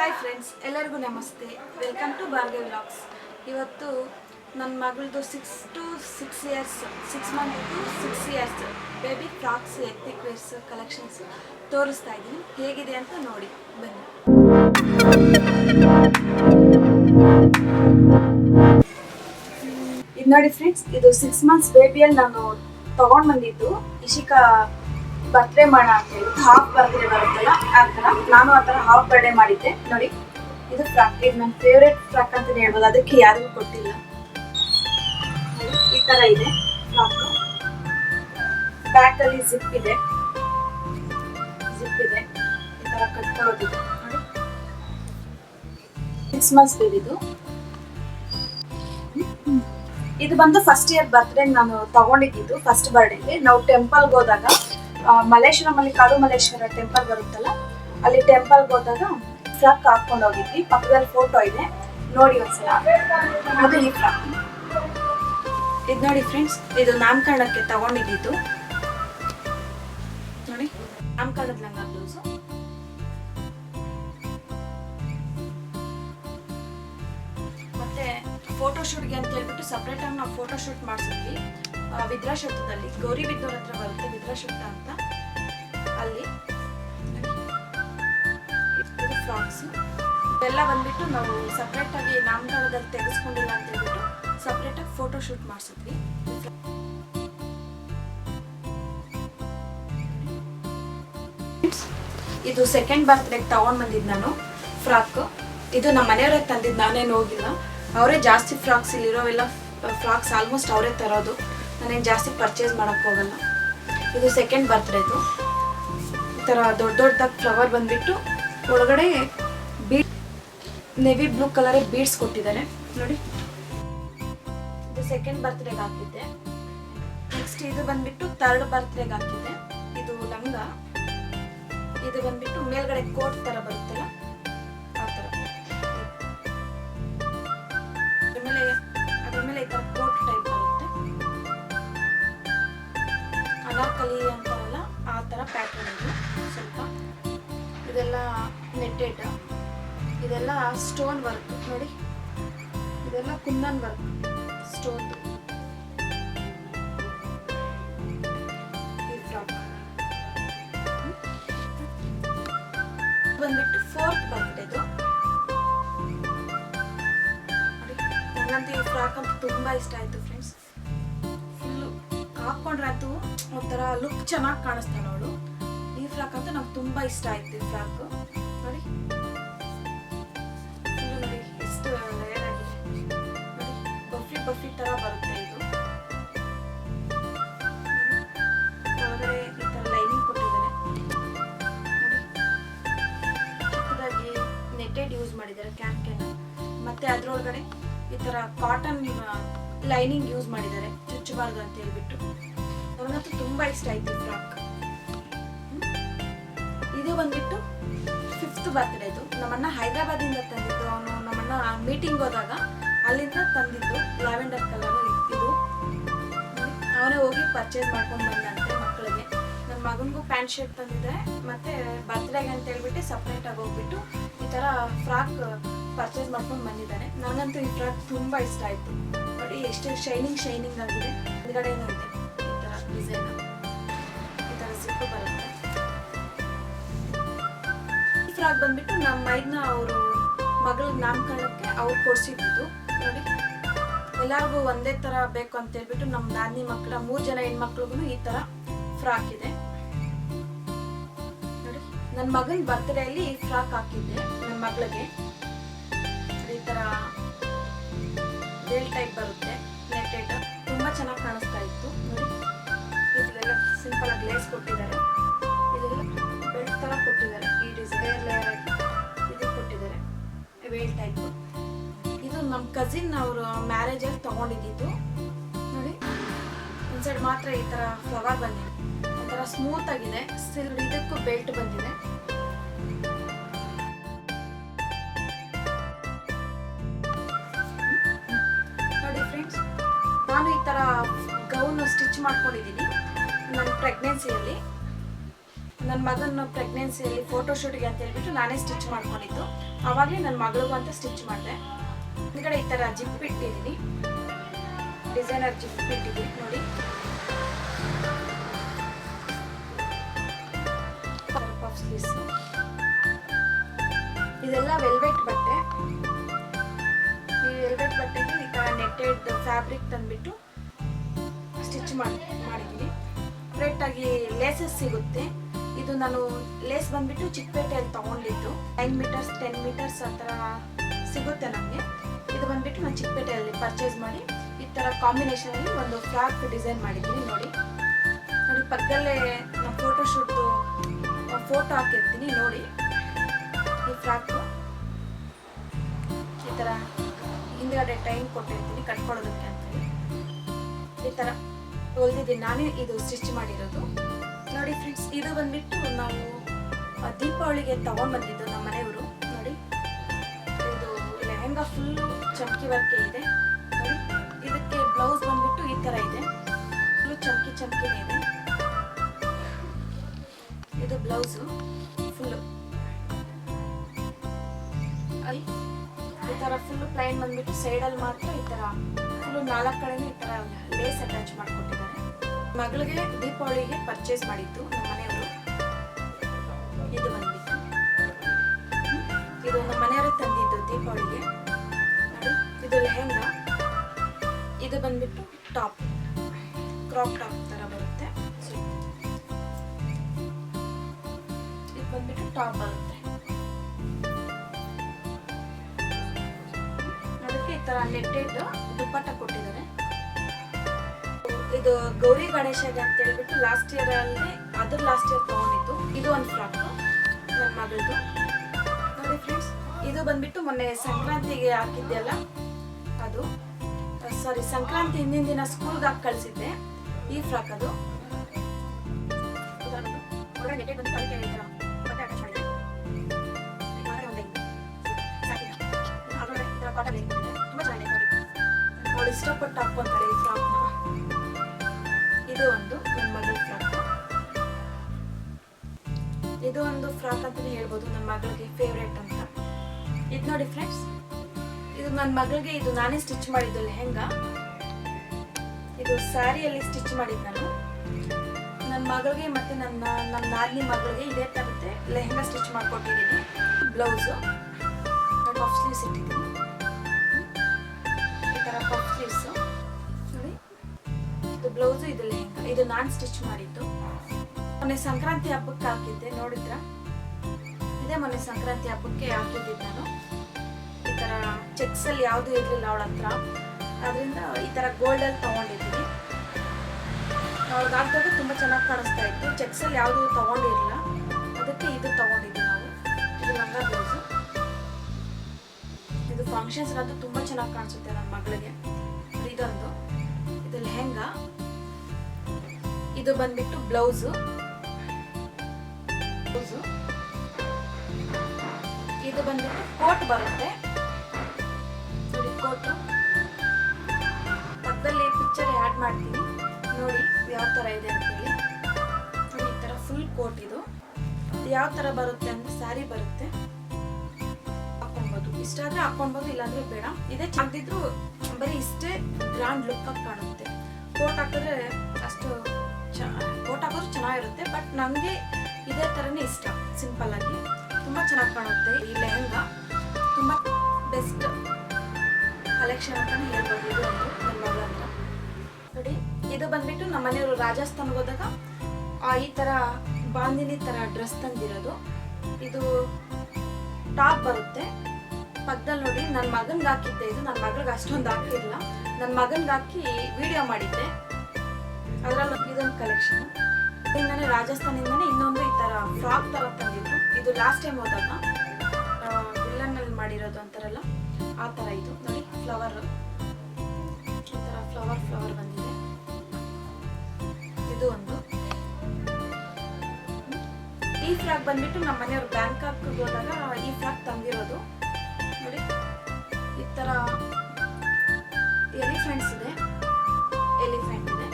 Hi friends ಎಲ್ಲರಿಗೂ ನಮಸ್ತೆ. Welcome to ಬಾರ್ಗೆ vlogs ಇವತ್ತು ನನ್ನ ಮಗಳದು six to six years six month to six years baby frocks wears collections ತೋರಿಸ್ತಾ ಇದ್ದೀನಿ. ಹೇಗಿದೆ ಅಂತ ನೋಡಿ, ಬನ್ನಿ. ಇದು ನೋಡಿ ಫ್ರೆಂಡ್ಸ್ ಇದು ಸಿಕ್ಸ್ ಮಂತ್ಸ್ ಬೇಬಿಯಲ್ಲಿ ನಾನು ತೊಗೊಂಡು ಬಂದಿದ್ದು. ಇಶಿಕಾ ಬರ್ತ್ಡೇ ಮಾಡೋಣ ಅಂತ ಹೇಳಿ ಹಾಫ್ ಬರ್ತ್ಡೇ ಬರುತ್ತಲ್ಲ, ಆ ಥರ. ನಾನು ಆ ಥರ ಹಾಫ್ ಬರ್ಡೇ ಮಾಡಿದ್ದೆ. ನೋಡಿ, ಇದು ಫ್ರಾಕ್ ಇದು ನನ್ನ ಫೇವ್ರೆಟ್ ಫ್ರಾಕ್ ಅಂತ ಹೇಳ್ಬೋದು. ಅದಕ್ಕೆ ಯಾರಿಗೂ ಕೊಟ್ಟಿಲ್ಲ. ಈ ತರ ಇದೆ ಬ್ಯಾಕ್ ಅಲ್ಲಿ ಜಿಪ್ ಇದೆ. ಜಿಪ್ ಇದೆ. ಈ ತರ ಕಟ್ಕೊಳ್ಳೋದಿದೆ ಸಿಕ್ಸ್ ಮಂತ್ಸ್ ಬೇಬಿದು ಇದು. ಬಂದು ಫಸ್ಟ್ ಇಯರ್ ಬರ್ತ್ಡೇ ನಾನು ತಗೊಂಡಿದ್ದು ಫಸ್ಟ್ ಬರ್ಡೇಗೆ ನಾವು ಟೆಂಪಲ್ಗೆ ಹೋದಾಗ ಆ, ಮಲ್ಲಿ ಅಲ್ಲಿ ಕಾಡು ಮಲ್ಲೇಶ್ವರ ಟೆಂಪಲ್ ಬರುತ್ತಲ್ಲ ಅಲ್ಲಿ ಟೆಂಪಲ್ಗೆ ಹೋದಾಗ ಫ್ರಾಕ್ ಹಾಕೊಂಡು ಹೋಗಿದ್ವಿ. ಪಕ್ಕದಲ್ಲಿ ಫೋಟೋ ಇದೆ. ನೋಡಿ ಒಂದ್ಸಲ. ಅದು ಈ ಫ್ರಾಕ್. ಇದು ನೋಡಿ ಫ್ರೆಂಡ್ಸ್ ಇದು ನಾಮಕರಣಕ್ಕೆ ತಗೊಂಡಿದ್ದು. ನೋಡಿ ನಾಮಕರಣದ ಲಂಗ ಮತ್ತೆ ಫೋಟೋ ಶೂಟ್ಗೆ ಅಂತ ಹೇಳ್ಬಿಟ್ಟು ಸಪ್ರೇಟ್ ಆಗಿ ನಾವು ಫೋಟೋ ಶೂಟ್ ಮಾಡಿಸಿದ್ವಿ. ಆ, ವಿದ್ರಾಶತದಲ್ಲಿ ಗೌರಿ ಬಿದ್ದೂರ್ ಹತ್ರ ಬರುತ್ತೆ ವಿದ್ರಾಶಕ್ತ ಅಂತ. ಅಲ್ಲಿ. ಫ್ರಾಕ್ಸ್ ಇದೆಲ್ಲ ಬಂದ್ಬಿಟ್ಟು ನಾವು ಸಪ್ರೇಟ್ ಆಗಿ ನಾಮಕರಣದಲ್ಲಿ ತೆಗೆಸ್ಕೊಂಡಿಲ್ಲ ಅಂತ ಹೇಳ್ಬಿಟ್ಟು ಸಪ್ರೇಟ್ ಆಗಿ ಫೋಟೋ ಶೂಟ್ ಮಾಡಿಸಿದ್ವಿ. ಇದು ಸೆಕೆಂಡ್ ಬರ್ತ್ಡೇಗೆ ತಗೊಂಡ್ ಬಂದಿದ್ದು ನಾನು ಫ್ರಾಕ್ ಇದು ನಮ್ಮ ಮನೆಯವ್ರಿಗೆ ತಂದಿದ್ದು ನಾನೇನು ಹೋಗಿಲ್ಲ. ಅವರೇ ಜಾಸ್ತಿ ಫ್ರಾಕ್ಸ್ ಇಲ್ಲಿರೋವೆಲ್ಲ ಫ್ರಾಕ್ಸ್ ಆಲ್ಮೋಸ್ಟ್ ಅವರೇ ತರೋದು. ನಾನೇನು ಜಾಸ್ತಿ ಪರ್ಚೇಸ್ ಮಾಡೋಕ್ಕೆ ಹೋಗಲ್ಲ. ಇದು ಸೆಕೆಂಡ್ ಬರ್ತ್ಡೇದು ಈ ಥರ ದೊಡ್ಡ ದೊಡ್ಡದಾಗಿ ಫ್ಲವರ್ ಬಂದ್ಬಿಟ್ಟು ಒಳಗಡೆ ಬೀಡ್ ನೆವಿ ಬ್ಲೂ ಕಲರೇ ಬೀಡ್ಸ್ ಕೊಟ್ಟಿದ್ದಾರೆ. ನೋಡಿ. ಇದು ಸೆಕೆಂಡ್ ಬರ್ತ್ಡೇಗೆ ಹಾಕಿದ್ದೆ. ನೆಕ್ಸ್ಟ್ ಇದು ಬಂದ್ಬಿಟ್ಟು ತರ್ಡ್ ಬರ್ತ್ಡೇಗೆ ಹಾಕಿದ್ದೆ. ಇದು ಲಂಗ. ಇದು ಬಂದ್ಬಿಟ್ಟು ಮೇಲ್ಗಡೆ ಕೋಟ್ ಥರ ಬರುತ್ತಲ್ಲ, ಆ ಥರ ಅದ್ರ ಅನಾರ್ಕಲಿ ಅಂತಾರಲ್ಲ, ಆ ಥರ ಪ್ಯಾಟರ್ನ್ ಇದು. ಸ್ವಲ್ಪ ಇದೆಲ್ಲ ನೆಟ್ಟೆಡ್ ಇದೆಲ್ಲ ಸ್ಟೋನ್ ವರ್ಕ್ ನೋಡಿ, ಇದೆಲ್ಲ ಕುಂದನ್ ವರ್ಕ್ ಸ್ಟೋನ್ ಬಂದ್ಬಿಟ್ಟು ಫೋರ್ತ್ ಬರ್ತ್ಡೇದು ನನಗಂತೂ ಈ ಫ್ರಾಕ್ ಅಂತ ತುಂಬಾ ಇಷ್ಟ ಆಯ್ತು ಫುಲ್ಲು ಹಾಕೊಂಡ್ರಂತೂ ಒಂಥರ ಲುಕ್ ಚೆನ್ನಾಗಿ ಕಾಣಿಸ್ತಾಳೆ ಅವಳು ಈ ಫ್ರಾಕ್ ಅಂತೂ ನಂಗೆ ತುಂಬ ಇಷ್ಟ ಆಯ್ತು ಈ ಫ್ರಾಕ್ ನೋಡಿ. ನೋಡಿ, ಎಷ್ಟು ಬಫಿ ಬಫಿ ತರ ಬರುತ್ತೆ ಇದು. ಈ ಥರ ಲೈನಿಂಗ್ ಕೊಟ್ಟಿದ್ದಾರೆ. ಚಿಕ್ಕದಾಗಿ ನೆಟ್ಟೆಡ್ ಯೂಸ್ ಮಾಡಿದ್ದಾರೆ ಕ್ಯಾನ್ ಮತ್ತೆ ಅದ್ರೊಳಗಡೆ ಈ ತರ ಕಾಟನ್ ಲೈನಿಂಗ್ ಯೂಸ್ ಮಾಡಿದ್ದಾರೆ. ಚುಚ್ಚಬಾರ್ದು ಅಂತ ಹೇಳ್ಬಿಟ್ಟು ನನಗಂತೂ ತುಂಬಾ ಇಷ್ಟ ಆಯ್ತು ಫ್ರಾಕ್ ಇದು ಬಂದ್ಬಿಟ್ಟು ಫಿಫ್ತ್ ಬರ್ತ್ಡೇದು ನಮ್ಮನ್ನ ಹೈದರಾಬಾದಿಂದ ತಂದಿದ್ದು ಅವನು. ನಮ್ಮಣ್ಣ ಮೀಟಿಂಗ್ ಹೋದಾಗ ಅಲ್ಲಿಂದ ತಂದಿದ್ದು ಲ್ಯಾವೆಂಡರ್ ಕಲರ್ ಇದು. ಅವನೇ ಹೋಗಿ ಪರ್ಚೇಸ್ ಮಾಡ್ಕೊಂಡು ಬಂದಂತೆ ಮಕ್ಕಳಿಗೆ. ನನ್ನ ಮಗನಿಗೂ ಪ್ಯಾಂಟ್ ಶರ್ಟ್ ತಂದಿದ್ದೆ ಮತ್ತೆ ಬರ್ತ್ಡೇಗೆ ಅಂತ ಹೇಳ್ಬಿಟ್ಟು ಸಪ್ರೇಟ್ ಆಗಿ ಹೋಗ್ಬಿಟ್ಟು ಈ ತರ ಫ್ರಾಕ್ ಪರ್ಚೇಸ್ ಮಾಡ್ಕೊಂಡು ಬಂದಿದ್ದಾನೆ ನನಗಂತೂ ಈ ಫ್ರಾಕ್ ತುಂಬಾ ಇಷ್ಟ ಆಯ್ತು. ನೋಡಿ ಎಷ್ಟು ಶೈನಿಂಗ್ ಶೈನಿಂಗ್ ಆಗಿದೆ. ಹಿಂದ್ಗಡೆ ಇದೆ ಈ ಡಿಸೈನ್ ಈ ಥರ ಬರುತ್ತೆ. ಈ ಫ್ರಾಕ್ ಬಂದ್ಬಿಟ್ಟು ನಮ್ಮ ಮೈದ್ನ ಅವರು ಮಗಳ ನಾಮಕರಣಕ್ಕೆ ಅವ್ರು ಕೊಡ್ಸಿದ್ದು. ನೋಡಿ. ಎಲ್ಲರಿಗೂ ಒಂದೇ ತರ ಬೇಕು ಅಂತ ಹೇಳ್ಬಿಟ್ಟು ನಮ್ಮ ನಾನಿ ಮಕ್ಕಳ ಮೂರ್ ಜನ ಹೆಣ್ಮಕ್ಳಿಗೂ ಈ ತರ ಫ್ರಾಕ್ ಇದೆ. ನೋಡಿ. ನನ್ನ ಮಗನ ಅಲ್ಲಿ ಈ ಫ್ರಾಕ್ ಹಾಕಿದ್ದೆ ನನ್ನ ಮಗಳಿಗೆ. ಈ ತರ ಬೇಲ್ ಟೈಪ್ ಬರುತ್ತೆ. ಚೆನ್ನಾಗಿ ಕಾಣಿಸ್ತಾ ಇತ್ತು. ನೋಡಿ ಇದೆಲ್ಲ ಸಿಂಪಲ್ ಆಗಿ ಲೇಸ್ ಕೊಟ್ಟಿದ್ದಾರೆ. ಇದೆಲ್ಲ ಬೆಲ್ಟ್ ತರ ಕೊಟ್ಟಿದ್ದಾರೆ. ಈ ಡಿಸೈನ್ ಲೇಯರ್ ಇದು ಕೊಟ್ಟಿದ್ದಾರೆ. ವೇಲ್ ಟೈಪ್ ಇದು ನಮ್ಮ ಕಸಿನ್ ಅವರು ಮ್ಯಾರೇಜಲ್ಲಿ ತಗೊಂಡಿದ್ದು. ನೋಡಿ, ಒಂದು ಸೈಡ್ ಮಾತ್ರ ಈ ತರ ಫ್ಲವರ್ ಬಂದಿದೆ. ಒಂಥರ ಸ್ಮೂತ್ ಆಗಿದೆ. ಸ್ಟಿಲ್ ಇದಕ್ಕೂ ಬೆಲ್ಟ್ ಬಂದಿದೆ. ಮಾಡ್ಕೊಂಡಿದ್ದೀನಿ. ನನ್ನ ಪ್ರೆಗ್ನೆನ್ಸಿಯಲ್ಲಿ ನನ್ನ ಮಗನ ಪ್ರೆಗ್ನೆನ್ಸಿಯಲ್ಲಿ ಫೋಟೋಶೂಟ್ಗೆ ಅಂತ ಹೇಳ್ಬಿಟ್ಟು ನಾನೇ ಸ್ಟಿಚ್ ಮಾಡ್ಕೊಂಡಿದ್ದು. ಆವಾಗಲೇ ನನ್ನ ಮಗಳಿಗೂ ಅಂತ ಸ್ಟಿಚ್ ಮಾಡಿದೆ. ಹಿಂದ್ಗಡೆ ಈ ಥರ ಜಿಪ್ ಇಟ್ಟಿದ್ದೀನಿ. ಡಿಸೈನರ್ ಜಿಪ್ ಇಟ್ಟಿದ್ದೀನಿ ನೋಡಿ. ಇದೆಲ್ಲ ವೆಲ್ವೆಟ್ ಬಟ್ಟೆ. ಈ ವೆಲ್ವೆಟ್ ಬಟ್ಟೆಗೆ ಈ ಥರ ನೆಟ್ಟೆಡ್ ಫ್ಯಾಬ್ರಿಕ್ ತಂದ್ಬಿಟ್ಟು ಸ್ಟಿಚ್ ಮಾಡಿ ಮಾಡಿದ್ದೀನಿ ಕರೆಕ್ಟಾಗಿ ಲೇಸಸ್ ಸಿಗುತ್ತೆ. ಇದು ನಾನು ಲೇಸ್ ಬಂದ್ಬಿಟ್ಟು ಚಿಕ್ಕಪೇಟೆಯಲ್ಲಿ ತೊಗೊಂಡಿದ್ದು. ನೈನ್ ಮೀಟರ್ಸ್ ಟೆನ್ ಮೀಟರ್ಸ್ ಆ ಥರ ಸಿಗುತ್ತೆ ನಮಗೆ. ಇದು ಬಂದ್ಬಿಟ್ಟು ನಾನು ಚಿಕ್ಕಪೇಟೆಯಲ್ಲಿ ಪರ್ಚೇಸ್ ಮಾಡಿ, ಈ ಥರ ಕಾಂಬಿನೇಷನಲ್ಲಿ ಒಂದು ಫ್ರಾಕ್ ಡಿಸೈನ್ ಮಾಡಿದ್ದೀನಿ ನೋಡಿ. ನೋಡಿ, ಪಕ್ಕದಲ್ಲೇ ನಮ್ಮ ಫೋಟೋಶೂಟು ಫೋಟೋ ಹಾಕಿರ್ತೀನಿ ನೋಡಿ. ಈ ಫ್ರಾಕು ಈ ಥರ ಹಿಂದ್ಗಡೆ ಟೈಮ್ ಕೊಟ್ಟಿರ್ತೀನಿ ಕಟ್ಕೊಳ್ಳೋದಕ್ಕೆ ಅಂತೇಳಿ ಈ ಥರ ಹೊಲ್ದಿದ್ದೀನಿ ನಾನೇ ಇದು ಸ್ಟಿಚ್ ಮಾಡಿರೋದು. ನೋಡಿ ಫ್ರೆಂಡ್ಸ್ ಇದು ಬಂದ್ಬಿಟ್ಟು ನಾವು ದೀಪಾವಳಿಗೆ ತಗೊಂಡ್ಬಂದಿದ್ದು ನಮ್ಮ ಮನೆಯವರು. ನೋಡಿ, ಇದು ಲೆಹೆಂಗಾ ಫುಲ್ಲು ಚಮಕಿ ವರ್ಕೆ ಇದೆ. ನೋಡಿ, ಇದಕ್ಕೆ ಬ್ಲೌಸ್ ಬಂದ್ಬಿಟ್ಟು ಈ ಥರ ಇದೆ. ಫುಲ್ಲು ಚಮಕಿ ಚಮಕಿನೇ ಇದೆ. ಇದು ಬ್ಲೌಸು ಫುಲ್ಲು ಅಲ್ಲಿ ಈ ಥರ ಫುಲ್ಲು ಪ್ಲೈನ್ ಬಂದ್ಬಿಟ್ಟು ಸೈಡಲ್ಲಿ ಮಾತ್ರ ಈ ಥರ ನಾಲ್ಕು ಕಡೆನೂ ಈ ಥರ ಲೇಸ್ ಅಟ್ಯಾಚ್ ಮಾಡಿಕೊಟ್ಟಿದ್ದಾರೆ. ಮಗಳಿಗೆ ದೀಪಾವಳಿಗೆ ಪರ್ಚೇಸ್ ಮಾಡಿದ್ದು ನಮ್ಮ ಮನೆಯವರು. ಇದು ಬಂದ್ಬಿಟ್ಟು. ಇದು ನಮ್ಮ ಮನೆಯವರು ತಂದಿದ್ದು ದೀಪಾವಳಿಗೆ. ಇದು ಲೆಹೆಂಗಾ. ಇದು ಬಂದ್ಬಿಟ್ಟು ಟಾಪ್. ಕ್ರಾಪ್ ಟಾಪ್ ಥರ ಬರುತ್ತೆ. ಇದು ಬಂದ್ಬಿಟ್ಟು ಟಾಪ್ ಬರುತ್ತೆ. ತರ ನೆಟ್ಟೆಡ್ ದುಪ್ಪಟ್ಟ ಕೊಟ್ಟಿದ್ದಾರೆ. ಇದು ಗೌರಿ ಗಣೇಶಗೆ ಅಂತ ಹೇಳ್ಬಿಟ್ಟು ಲಾಸ್ಟ್ ಇಯರ್ ಅಲ್ಲಿ ಅದ್ರ ಲಾಸ್ಟ್ ಇಯರ್ ತಗೊಂಡಿತ್ತು ಇದು ಒಂದು ಫ್ರಾಕ್ ನನ್ನ ಮಗಳದು ನೋಡಿ ಫ್ರೆಂಡ್ಸ್ ಇದು ಬಂದ್ಬಿಟ್ಟು ಮೊನ್ನೆ ಸಂಕ್ರಾಂತಿಗೆ ಹಾಕಿದ್ದೆ ಅಲ್ಲ ಅದು. ಸಾರಿ ಸಂಕ್ರಾಂತಿ ಹಿಂದಿನ ದಿನ ಸ್ಕೂಲ್ಗೆ ಹಾಕಿ ಕಳಿಸಿದ್ದೆ. ಈ ಫ್ರಾಕ್ ಅದು. ಅವಳು ಇಷ್ಟಪಟ್ಟು ಹಾಕೊಂತಾರೆ ಈ ಫ್ರಾಕ್ನ ಇದು ಒಂದು ನನ್ನ ಮಗಳ ಫ್ರಾಕ್ ಇದು ಒಂದು ಫ್ರಾಕ್ ಅಂತಲೇ ಹೇಳ್ಬೋದು ನನ್ನ ಮಗಳಿಗೆ ಫೇವ್ರೇಟ್ ಅಂತ. ಇದು ನೋಡಿ ಫ್ರೆಂಡ್ಸ್ ಇದು ನನ್ನ ಮಗಳಿಗೆ ಇದು ನಾನೇ ಸ್ಟಿಚ್ ಮಾಡಿದ್ದು ಲೆಹೆಂಗಾ. ಇದು ಸ್ಯಾರಿಯಲ್ಲಿ ಸ್ಟಿಚ್ ಮಾಡಿದ್ದು ನಾನು. ನನ್ನ ಮಗಳಿಗೆ ಮತ್ತೆ ನನ್ನ ನಮ್ಮ ನಾದಿನಿ ಮಗಳಿಗೆ ಇದೇ ಥರದ್ದೇ ಲೆಹೆಂಗಾ ಸ್ಟಿಚ್ ಮಾಡ್ಕೊಟ್ಟಿದ್ದೀನಿ ಬ್ಲೌಸು ಆಫ್ ಸ್ಲೀವ್ಸ್ ಇಟ್ಟಿದ್ದೀನಿ ಈ ಸ್ಲೀವ್ಸ್ ನೋಡಿ ಇದು ಬ್ಲೌಸು ಇದು ಇದು ನಾನು ಸ್ಟಿಚ್ ಮಾಡಿದ್ದು. ಮೊನ್ನೆ ಸಂಕ್ರಾಂತಿ ಹಬ್ಬಕ್ಕೆ ಹಾಕಿದ್ದೆ, ನೋಡಿದ್ರ? ಇದೇ ಮೊನ್ನೆ ಸಂಕ್ರಾಂತಿ ಹಬ್ಬಕ್ಕೆ ಹಾಕಿದ್ದೆ ನಾನು. ಈ ಥರ ಚೆಕ್ಸಲ್ಲಿ ಯಾವುದೂ ಇರಲಿಲ್ಲ ಅವಳ ಹತ್ರ. ಅದರಿಂದ ಈ ಥರ ಗೋಲ್ಡಲ್ಲಿ ತೊಗೊಂಡಿದ್ದೀನಿ. ಅವ್ರಿಗೆ ಹಾಕಿದಾಗ ತುಂಬ ಚೆನ್ನಾಗಿ ಕಾಣಿಸ್ತಾ ಇತ್ತು. ಚೆಕ್ಸಲ್ಲಿ ಯಾವುದೂ ತೊಗೊಂಡಿರಲಿಲ್ಲ. ಅದಕ್ಕೆ ಇದು ತೊಗೊಂಡಿದ್ವಿ ನಾವು. ಇದು ಲಂಗ ಬ್ಲೌಸು. ಫಂಕ್ಷನ್ಸ್ಗಂತೂ ತುಂಬ ಚೆನ್ನಾಗಿ ಕಾಣಿಸುತ್ತೆ ನನ್ನ ಮಗಳಿಗೆ. ಇದೊಂದು. ಇದು ಲೆಹೆಂಗಾ ಇದು ಬಂದ್ಬಿಟ್ಟು ಬ್ಲೌಸು. ಬ್ಲೌಸು ಇದು ಬಂದ್ಬಿಟ್ಟು ಕೋಟ್ ಬರುತ್ತೆ. ನೋಡಿ ಕೋಟು. ಪಕ್ಕದಲ್ಲಿ ಪಿಕ್ಚರ್ ಆ್ಯಡ್ ಮಾಡ್ತೀನಿ. ನೋಡಿ ಯಾವ ಥರ ಇದೆ ಅಂತೇಳಿ. ನೋಡಿ ಈ ಥರ ಫುಲ್ ಕೋಟ್ ಇದು. ಯಾವ ಥರ ಬರುತ್ತೆ ಅಂದರೆ ಸ್ಯಾರಿ ಬರುತ್ತೆ. ಇಷ್ಟ ಆದ್ರೆ ಹಾಕೊಳ್ಬೋದು ಇಲ್ಲಾಂದ್ರೆ ಬೇಡ. ಇದೇ ಚೆಂದಿದ್ರು ಬರೀ ಇಷ್ಟೇ ಗ್ರ್ಯಾಂಡ್ ಲುಕ್ ಆಗಿ ಕಾಣುತ್ತೆ. ಕೋಟ್ ಹಾಕಿದ್ರೆ ಅಷ್ಟು ಕೋಟ್ ಹಾಕೋದು ಚೆನ್ನಾಗಿರುತ್ತೆ ಬಟ್ ನನಗೆ ಇದೇ ಥರನೇ ಇಷ್ಟ ಸಿಂಪಲ್ ಆಗಿ. ತುಂಬ ಚೆನ್ನಾಗಿ ಕಾಣುತ್ತೆ ಈ ಲೆಹಂಗಾ. ತುಂಬ ಬೆಸ್ಟ್ ಕಲೆಕ್ಷನ್ ಅಂತಾನೆ ಹೇಳ್ಬೋದು ಅಂತ ನೋಡಿ, ಇದು ಬಂದ್ಬಿಟ್ಟು ನಮ್ಮ ಮನೆಯವರು ರಾಜಸ್ಥಾನ್ಗೆ ಹೋದಾಗ ಈ ಥರ ಬಾಂದಿನಿ ಥರ ಡ್ರೆಸ್ ತಂದಿರೋದು. ಇದು ಟಾಪ್ ಬರುತ್ತೆ. ಪಕ್ಕದಲ್ಲಿ ನೋಡಿ ನನ್ನ ಮಗನ್ಗೆ ಹಾಕಿದ್ದೆ. ಇದು ನನ್ನ ಮಗಳಿಗೆ ಅಷ್ಟೊಂದು ಹಾಕಿಲ್ಲ ನನ್ನ ಮಗನ್ಗೆ ಹಾಕಿ ವಿಡಿಯೋ ಮಾಡಿದ್ದೆ. ಅದರಲ್ಲೂ ಇದೊಂದು ಕಲೆಕ್ಷನ್ ಇನ್ನೇ ರಾಜಸ್ಥಾನಿಂದಾನೆ ಇನ್ನೊಂದು ಈ ಥರ ಫ್ರಾಕ್ ಥರ ತಂದಿದ್ರು. ಇದು ಲಾಸ್ಟ್ ಟೈಮ್ ಹೋದಾಗ ವಿಲ್ಲನ್ನಲ್ಲಿ ಮಾಡಿರೋದು ಅಂತಾರಲ್ಲ, ಆ ಥರ ಇದು. ನೋಡಿ ಫ್ಲವರ್ ಈ ಥರ ಫ್ಲವರ್ ಫ್ಲವರ್ ಬಂದಿದೆ. ಇದು ಒಂದು. ಈ ಫ್ರಾಕ್ ಬಂದ್ಬಿಟ್ಟು ನಮ್ಮ ಮನೆಯವ್ರು ಬ್ಯಾಂಕಾಕ್ ಹೋದಾಗ ಈ ಫ್ರಾಕ್ ತಂದಿರೋದು. ಥರ ಎಲಿಫೆಂಟ್ಸ್ ಇದೆ. ಎಲಿಫೆಂಟ್ ಇದೆ.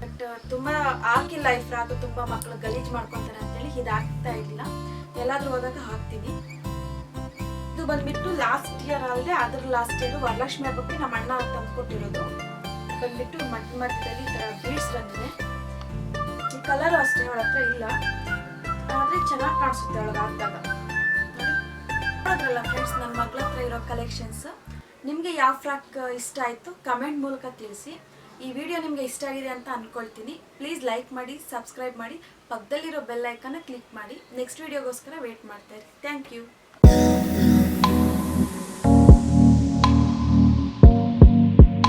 ಬಟ್ ತುಂಬ ಹಾಕಿಲ್ಲ ಈ ಫ್ರಾಕ್ ತುಂಬ ಮಕ್ಕಳು ಗಲೀಜು ಮಾಡ್ಕೊತಾರೆ ಅಂತೇಳಿ ಇದು ಹಾಕ್ತಾ ಇಲ್ಲ ಎಲ್ಲಾದ್ರೂ ಹೋದಾಗ ಹಾಕ್ತೀನಿ. ಇದು ಬಂದ್ಬಿಟ್ಟು ಲಾಸ್ಟ್ ಇಯರ್ ಅಲ್ಲದೆ ಅದ್ರ ಲಾಸ್ಟ್ ಇಯರ್ ವರಲಕ್ಷ್ಮಿ ಹಬ್ಬಕ್ಕೆ ನಮ್ಮ ಅಣ್ಣ ತಂದ್ಕೊಟ್ಟಿರೋದು. ಬಂದ್ಬಿಟ್ಟು ಮಧ್ಯ ಮಧ್ಯದಲ್ಲಿ ಈ ಥರ ಬೀಡ್ಸ್ ಬಂದಿದೆ. ಕಲರ್ ಅಷ್ಟೇ ಅವಳ ಹತ್ರ ಇಲ್ಲ. ಆದ್ರೆ ಚೆನ್ನಾಗಿ ಕಾಣಿಸುತ್ತೆ ಅವಳಿಗೆ ನೋಡಿದ್ರಲ್ಲ ಫ್ರೆಂಡ್ಸ್ ನನ್ನ ಮಗಳ ಹತ್ರ ಇರೋ ಕಲೆಕ್ಷನ್ಸ್ ನಿಮಗೆ ಯಾವ ಫ್ರಾಕ್ ಇಷ್ಟ ಆಯಿತು ಕಮೆಂಟ್ ಮೂಲಕ ತಿಳಿಸಿ. ಈ ವಿಡಿಯೋ ನಿಮಗೆ ಇಷ್ಟ ಆಗಿದೆ ಅಂತ ಅಂದ್ಕೊಳ್ತೀನಿ ಪ್ಲೀಸ್ ಲೈಕ್ ಮಾಡಿ ಸಬ್ಸ್ಕ್ರೈಬ್ ಮಾಡಿ, ಪಕ್ಕದಲ್ಲಿರೋ ಬೆಲ್ ಐಕನ್ನ ಕ್ಲಿಕ್ ಮಾಡಿ. ನೆಕ್ಸ್ಟ್ ವಿಡಿಯೋಗೋಸ್ಕರ ವೇಟ್ ಮಾಡ್ತಾ ಇರಿ. Thank you